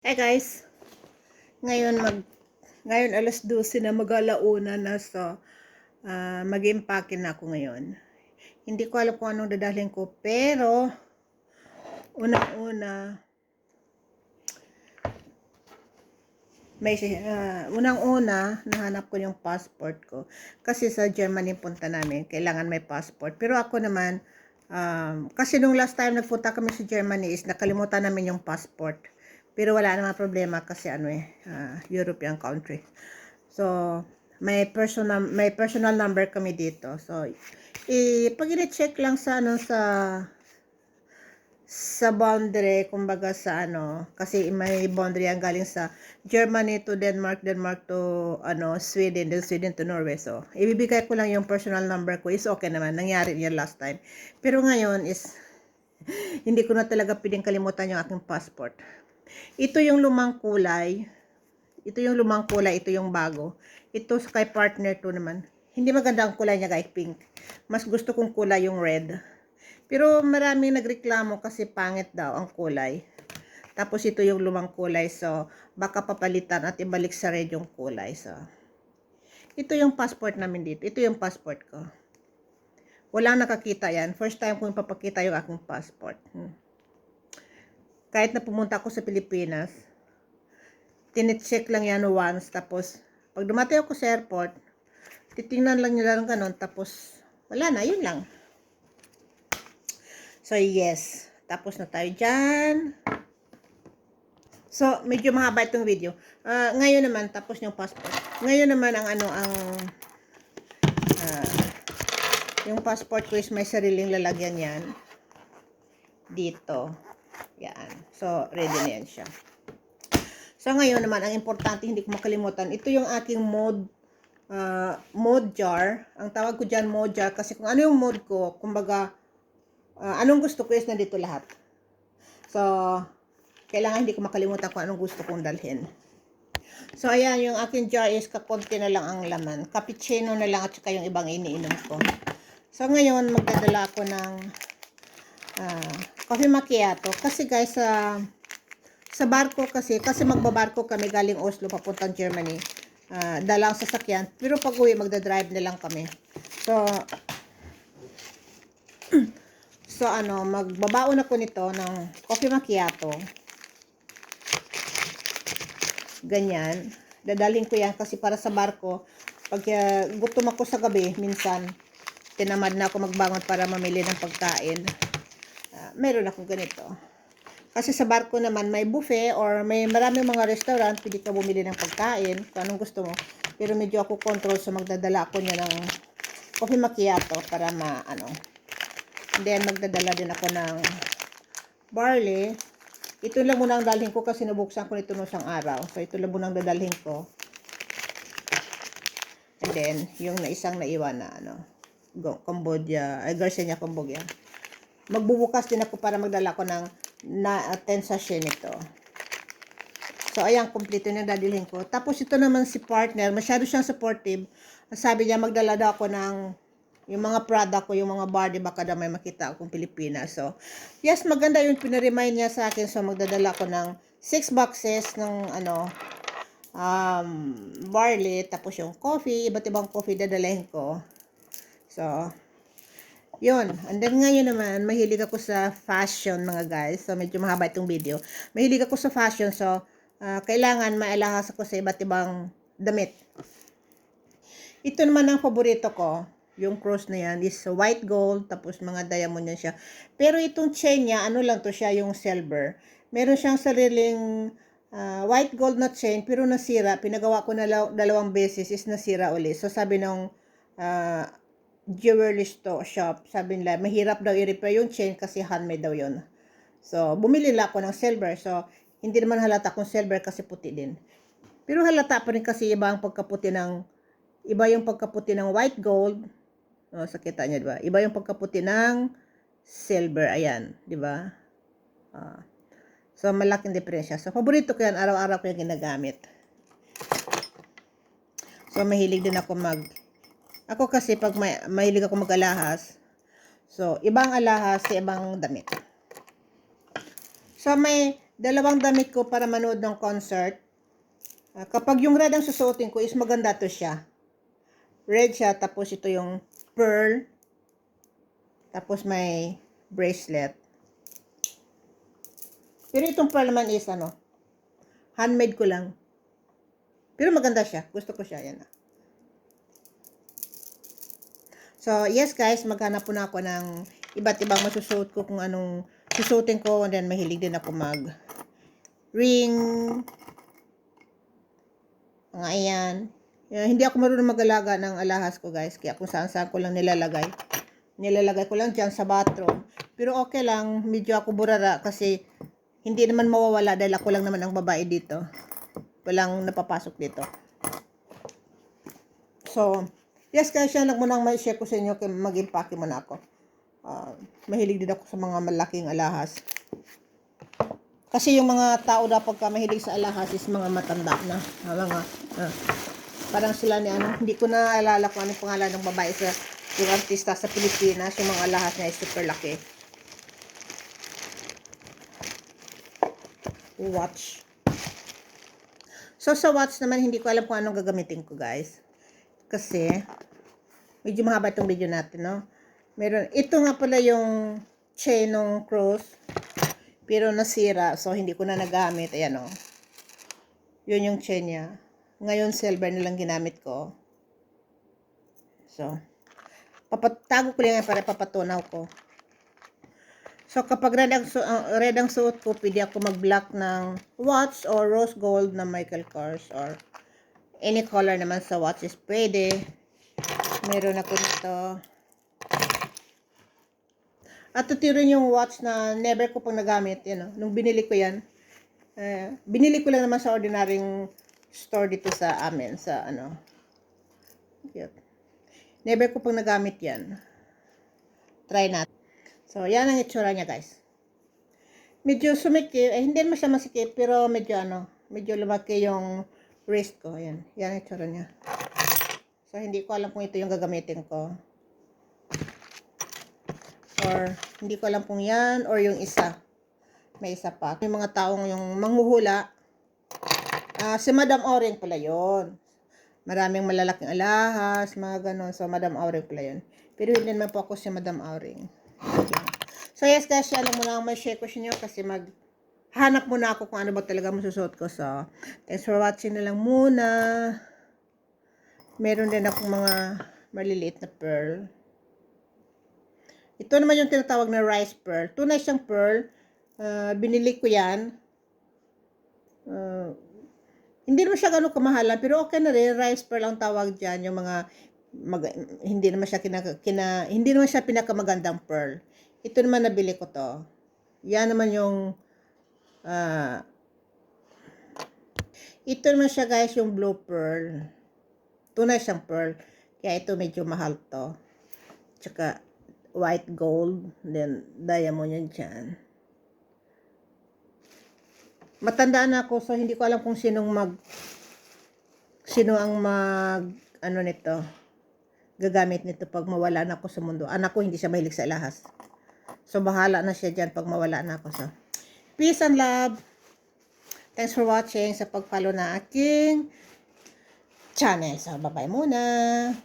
Hey guys, ngayon mag ngayon alas 12 na mag-alauna na so uh, mag-impake na ako ngayon. Hindi ko alam kung anong dadalhin ko pero unang-una may uh, unang-una nahanap ko yung passport ko. Kasi sa Germany punta namin kailangan may passport. Pero ako naman um, kasi nung last time nagpunta kami sa Germany is nakalimutan namin yung passport pero wala naman problema kasi ano eh, uh, European country. So, may personal may personal number kami dito. So, i pag check lang sa ano sa sa boundary, kumbaga sa ano, kasi may boundary ang galing sa Germany to Denmark, Denmark to ano, Sweden, then Sweden to Norway. So, ibibigay ko lang yung personal number ko. Is okay naman. Nangyari yan last time. Pero ngayon is hindi ko na talaga pwedeng kalimutan yung aking passport. Ito yung lumang kulay. Ito yung lumang kulay, ito yung bago. Ito kay partner to naman. Hindi maganda ang kulay niya guys, pink. Mas gusto kong kulay yung red. Pero maraming nagreklamo kasi pangit daw ang kulay. Tapos ito yung lumang kulay. So, baka papalitan at ibalik sa red yung kulay. So, ito yung passport namin dito. Ito yung passport ko. Walang nakakita yan. First time ko yung papakita yung aking passport. Hmm kahit na pumunta ako sa Pilipinas, tinicheck lang yan once, tapos, pag dumating ako sa airport, titingnan lang nila ng ganun, tapos, wala na, yun lang. So, yes. Tapos na tayo dyan. So, medyo mahaba itong video. Uh, ngayon naman, tapos yung passport. Ngayon naman, ang ano, ang, uh, yung passport ko is may sariling lalagyan yan. Dito. Yan. So, ready na yan siya. So, ngayon naman, ang importante, hindi ko makalimutan, ito yung aking mode, uh, mode jar. Ang tawag ko dyan, mode jar, kasi kung ano yung mode ko, kumbaga, uh, anong gusto ko is nandito lahat. So, kailangan hindi ko makalimutan kung anong gusto kong dalhin. So, ayan, yung aking jar is kakonti na lang ang laman. Cappuccino na lang at saka yung ibang iniinom ko. So, ngayon, magdadala ako ng uh, coffee macchiato. Kasi guys, sa, sa barko kasi, kasi magbabarko kami galing Oslo papuntang Germany. Uh, dalang sasakyan. Pero pag uwi, magdadrive na lang kami. So, so ano, magbabaon ako nito ng coffee macchiato. Ganyan. Dadalhin ko yan kasi para sa barko, pag uh, gutom ako sa gabi, minsan, tinamad na ako magbangon para mamili ng pagkain meron akong ganito. Kasi sa barko naman may buffet or may maraming mga restaurant, pwede ka bumili ng pagkain kung anong gusto mo. Pero medyo ako control so magdadala ako niya ng coffee macchiato para ma ano. And then magdadala din ako ng barley. Ito lang muna ang dalhin ko kasi nabuksan ko nito noong isang araw. So ito lang muna ang dadalhin ko. And then yung na isang naiwan na ano, Cambodia, ay Garcia Cambodia magbubukas din ako para magdala ko ng na 10 sachet nito. So, ayan, kompleto na dadilhin ko. Tapos, ito naman si partner, masyado siyang supportive. Sabi niya, magdala daw ako ng yung mga product ko, yung mga di baka daw may makita akong Pilipinas. So, yes, maganda yung pinaremind niya sa akin. So, magdadala ko ng 6 boxes ng, ano, um, barley, tapos yung coffee, iba't ibang coffee dadalhin ko. So, yun. And then ngayon naman, mahilig ako sa fashion mga guys. So medyo mahaba itong video. Mahilig ako sa fashion. So uh, kailangan maalahas ako sa iba't ibang damit. Ito naman ang paborito ko. Yung cross na yan is white gold. Tapos mga diamond yan siya. Pero itong chain niya, ano lang to siya, yung silver. Meron siyang sariling uh, white gold na chain. Pero nasira. Pinagawa ko na dalawang beses is nasira ulit. So sabi nung uh, jewelry store shop. Sabi nila, mahirap daw i-repair yung chain kasi handmade daw yun. So, bumili lang ako ng silver. So, hindi naman halata kung silver kasi puti din. Pero halata pa rin kasi iba ang pagkaputi ng, iba yung pagkaputi ng white gold. O, oh, sa kita niya, di ba? Iba yung pagkaputi ng silver. Ayan, di ba? Uh, so, malaking diferensya. So, paborito ko yan. Araw-araw ko yung ginagamit. So, mahilig din ako mag ako kasi pag may, mahilig ako mag-alahas, so ibang alahas ibang damit. So may dalawang damit ko para manood ng concert. Ah, kapag yung red ang susuotin ko is maganda to siya. Red siya, tapos ito yung pearl. Tapos may bracelet. Pero itong pearl naman is ano, handmade ko lang. Pero maganda siya. Gusto ko siya. Yan. ah. So, yes guys, maghanap po na ako ng iba't ibang masusuot ko kung anong susuotin ko. And then, mahilig din ako mag ring. Mga ayan. Yan, hindi ako marunong mag-alaga ng alahas ko guys. Kaya kung saan saan ko lang nilalagay. Nilalagay ko lang dyan sa bathroom. Pero okay lang. Medyo ako burara kasi hindi naman mawawala dahil ako lang naman ang babae dito. Walang napapasok dito. So, yes guys, yan lang muna ang may-share ko sa inyo kaya mag-impake muna ako. Ah, mahilig din ako sa mga malaking alahas. Kasi yung mga tao na pagka mahilig sa alahas is mga matanda na. Ah, mga, ah, parang sila ni ano, hindi ko na alala kung anong pangalan ng babae sa yung artista sa Pilipinas, yung mga alahas niya is super laki. Watch. So, sa watch naman, hindi ko alam kung anong gagamitin ko, guys. Kasi, medyo mahaba itong video natin, no? Meron, ito nga pala yung chain ng cross. Pero nasira, so hindi ko na nagamit. Ayan, o. Yun yung chain niya. Ngayon, silver na lang ginamit ko. So, papatago ko lang para papatunaw ko. So, kapag red ang, su- ang- red ang suot ko, pwede ako mag-black ng watch or rose gold na Michael Kors or any color naman sa watch is pwede. Meron ako nito. At ito yung watch na never ko pang nagamit. Yan, oh. Nung binili ko yan, eh, binili ko lang naman sa ordinaryong store dito sa amin, sa ano. Cute. Never ko pang nagamit yan. Try natin. So, yan ang itsura niya, guys. Medyo sumikip. Eh, hindi naman siya masikip, pero medyo ano, medyo lumaki yung wrist ko. Ayan. Yan ang itsura niya. So, hindi ko alam kung ito yung gagamitin ko. Or, hindi ko alam kung yan, or yung isa. May isa pa. Yung mga taong yung manghuhula. Ah, si Madam Oring pala yon. Maraming malalaking alahas, mga ganon. So, Madam Auring pala yun. Pero hindi naman po ako si Madam. Yan. So, yes guys, yan lang muna ang may share ko sa kasi mag hanap muna ako kung ano ba talaga masusuot ko. So, thanks for watching na lang muna. Meron din akong mga maliliit na pearl. Ito naman yung tinatawag na rice pearl. Tunay siyang pearl. Ah, binili ko yan. Ah, hindi naman siya ganun kamahalan, pero okay na rin. Rice pearl ang tawag dyan. Yung mga, mag- hindi naman siya kina, kina, hindi naman siya pinakamagandang pearl. Ito naman nabili ko to. Yan naman yung, ah, ito naman siya guys, yung blue pearl. Tunay siyang pearl. Kaya ito medyo mahal to. Tsaka, white gold. Then, diamond yan dyan matanda na ako so hindi ko alam kung sinong mag sino ang mag ano nito gagamit nito pag mawala na ako sa mundo anak ko hindi siya mahilig sa alahas so bahala na siya dyan pag mawala na ako so peace and love. Thanks for watching sa pag-follow na aking channel. So bye bye muna